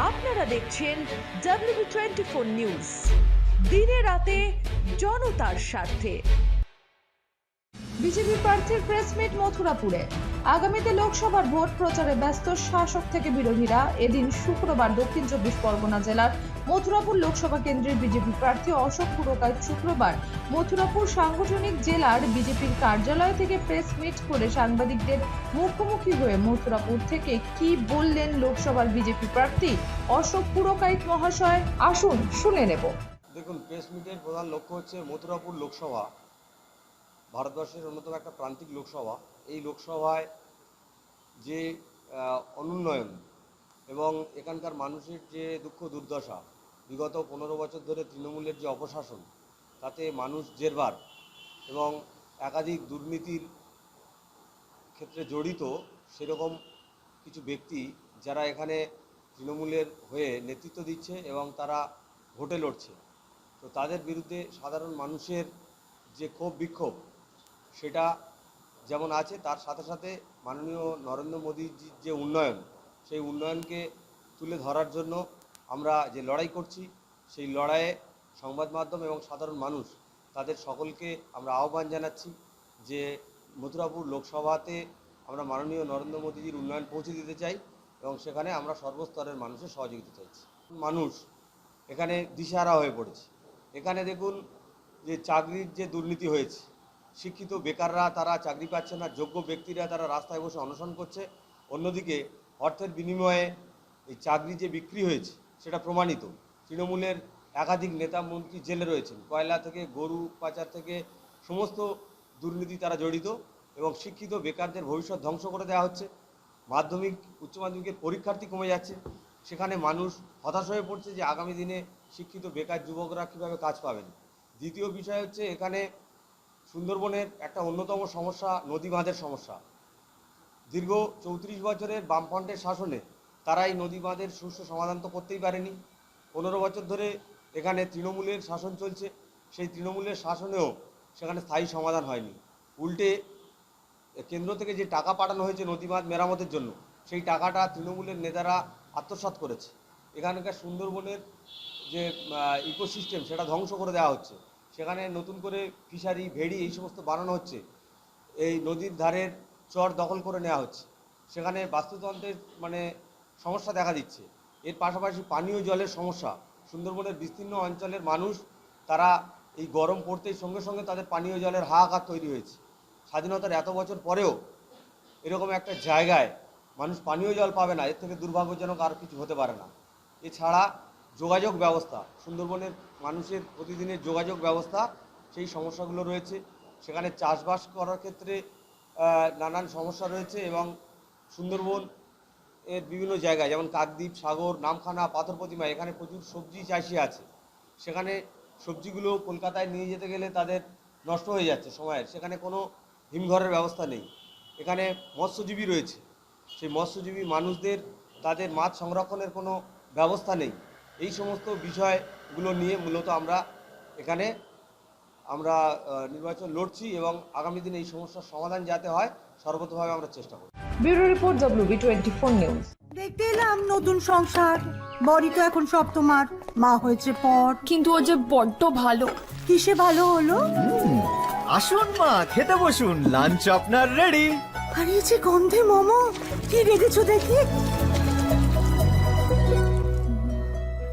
আপনারা দেখছেন W twenty four news দিনে রাতে জনতার স্বার্থে। বিজেপি প্রার্থীর প্রেস মিট মথুরাপুরে। আগামীতে লোকসভার ভোট প্রচারে ব্যস্ত শাসক থেকে বিরোধীরা এদিন শুক্রবার দক্ষিণ চব্বিশ পরগনা জেলার মথুরাপুর লোকসভা কেন্দ্রের বিজেপি প্রার্থী অশোক পুরকার শুক্রবার মথুরাপুর সাংগঠনিক জেলার বিজেপির কার্যালয় থেকে প্রেস মিট করে সাংবাদিকদের মুখোমুখি হয়ে মথুরাপুর থেকে কি বললেন লোকসভার বিজেপি প্রার্থী অশোক পুরকাইত মহাশয়? আসুন শুনে নেব। দেখুন প্রেস মিটের প্রধান লক্ষ্য হচ্ছে মথুরাপুর লোকসভা। ভারতবর্ষের অন্যতম একটা প্রান্তিক লোকসভা। এই লোকসভায় যে অনুন্নয়ন এবং এখানকার মানুষের যে দুঃখ দুর্দশা, বিগত পনেরো বছর ধরে তৃণমূলের যে অপশাসন, তাতে মানুষ জেরবার এবং একাধিক দুর্নীতির ক্ষেত্রে জড়িত সেরকম কিছু ব্যক্তি যারা এখানে তৃণমূলের হয়ে নেতৃত্ব দিচ্ছে এবং তারা ভোটে লড়ছে। তো তাদের বিরুদ্ধে সাধারণ মানুষের যে ক্ষোভ বিক্ষোভ সেটা যেমন আছে, তার সাথে সাথে মাননীয় নরেন্দ্র মোদীজির যে উন্নয়ন, সেই উন্নয়নকে তুলে ধরার জন্য আমরা যে লড়াই করছি, সেই লড়াইয়ে সংবাদ মাধ্যম এবং সাধারণ মানুষ তাদের সকলকে আমরা আহ্বান জানাচ্ছি যে মথুরাপুর লোকসভাতে আমরা মাননীয় নরেন্দ্র মোদীজির উন্নয়ন পৌঁছে দিতে চাই এবং সেখানে আমরা সর্বস্তরের মানুষের সহযোগিতা চাইছি। মানুষ এখানে দিশাহারা হয়ে পড়েছে। এখানে দেখুন যে চাকরির যে দুর্নীতি হয়েছে শিক্ষিত বেকাররা তারা চাকরি পাচ্ছে না, যোগ্য ব্যক্তিরা তারা রাস্তায় বসে অনশন করছে। অন্যদিকে অর্থের বিনিময়ে এই চাকরি যে বিক্রি হয়েছে, সেটা প্রমাণিত। তৃণমূলের একাধিক নেতা মন্ত্রী জেলে রয়েছেন। কয়লা থেকে, গরু পাচার থেকে, সমস্ত দুর্নীতি তারা জড়িত এবং শিক্ষিত বেকারদের ভবিষ্যৎ ধ্বংস করে দেওয়া হচ্ছে। মাধ্যমিক, উচ্চ মাধ্যমিকের পরীক্ষার্থী কমে যাচ্ছে। সেখানে মানুষ হতাশ হয়ে পড়ছে যে আগামী দিনে শিক্ষিত বেকার যুবকরা কীভাবে কাজ পাবেন। দ্বিতীয় বিষয় হচ্ছে এখানে সুন্দরবনের একটা অন্যতম সমস্যা নদী বাঁধের সমস্যা। দীর্ঘ চৌত্রিশ বছরের বামফ্রন্টের শাসনে তারা এই নদী বাঁধের সুষ্ঠু সমাধান তো করতেই পারেনি। পনেরো বছর ধরে এখানে তৃণমূলের শাসন চলছে। সেই তৃণমূলের শাসনেও সেখানে স্থায়ী সমাধান হয়নি। উল্টে কেন্দ্র থেকে যে টাকা পাঠানো হয়েছে নদী বাঁধ মেরামতের জন্য, সেই টাকাটা তৃণমূলের নেতারা আত্মসাৎ করেছে। এখানকার সুন্দরবনের যে ইকোসিস্টেম, সেটা ধ্বংস করে দেওয়া হচ্ছে। সেখানে নতুন করে ফিশারি, ভেড়ি এই সমস্ত বানানো হচ্ছে। এই নদীর ধারের চর দখল করে নেওয়া হচ্ছে। সেখানে বাস্তুতন্ত্রের মানে সমস্যা দেখা দিচ্ছে। এর পাশাপাশি পানীয় জলের সমস্যা। সুন্দরবনের বিস্তীর্ণ অঞ্চলের মানুষ, তারা এই গরম পড়তেই সঙ্গে সঙ্গে তাদের পানীয় জলের হাহাকার তৈরি হয়েছে। স্বাধীনতার এত বছর পরেও এরকম একটা জায়গায় মানুষ পানীয় জল পাবে না। এর থেকে দুর্ভাগ্যজনক আর কিছু হতে পারে না। এছাড়া যোগাযোগ ব্যবস্থা, সুন্দরবনের মানুষের প্রতিদিনের যোগাযোগ ব্যবস্থা, সেই সমস্যাগুলো রয়েছে। সেখানে চাষবাস করার ক্ষেত্রে নানান সমস্যা রয়েছে এবং সুন্দরবন এর বিভিন্ন জায়গায়, যেমন কাকদ্বীপ, সাগর, নামখানা, পাথর প্রতিমা, এখানে প্রচুর সবজি চাষি আছে। সেখানে সবজিগুলো কলকাতায় নিয়ে যেতে গেলে তাদের নষ্ট হয়ে যাচ্ছে সময়ের। সেখানে কোনো হিমঘরের ব্যবস্থা নেই। এখানে মৎস্যজীবী রয়েছে। সেই মৎস্যজীবী মানুষদের, তাদের মাছ সংরক্ষণের কোনো ব্যবস্থা নেই। এই সমস্ত বিষয়গুলো নিয়ে মূলত আমরা এখানে আমরা নির্বাচন লড়ছি এবং আগামী দিনে এই সমস্যার সমাধান যাতে হয় সর্বতভাবে আমরা চেষ্টা করব। Bureau report WB twenty four news দেখতে এলাম নতুন সংসার। বড়ি তো এখন সব তোমার। মা হয়েছে পর। কিন্তু ও যে বড্ড ভালো। কিসে ভালো হলো? আসুন মা খেতে বসুন। লাঞ্চ আপনার রেডি আর এই যে গন্ধে মোমো। কি রেখেছো দেখি?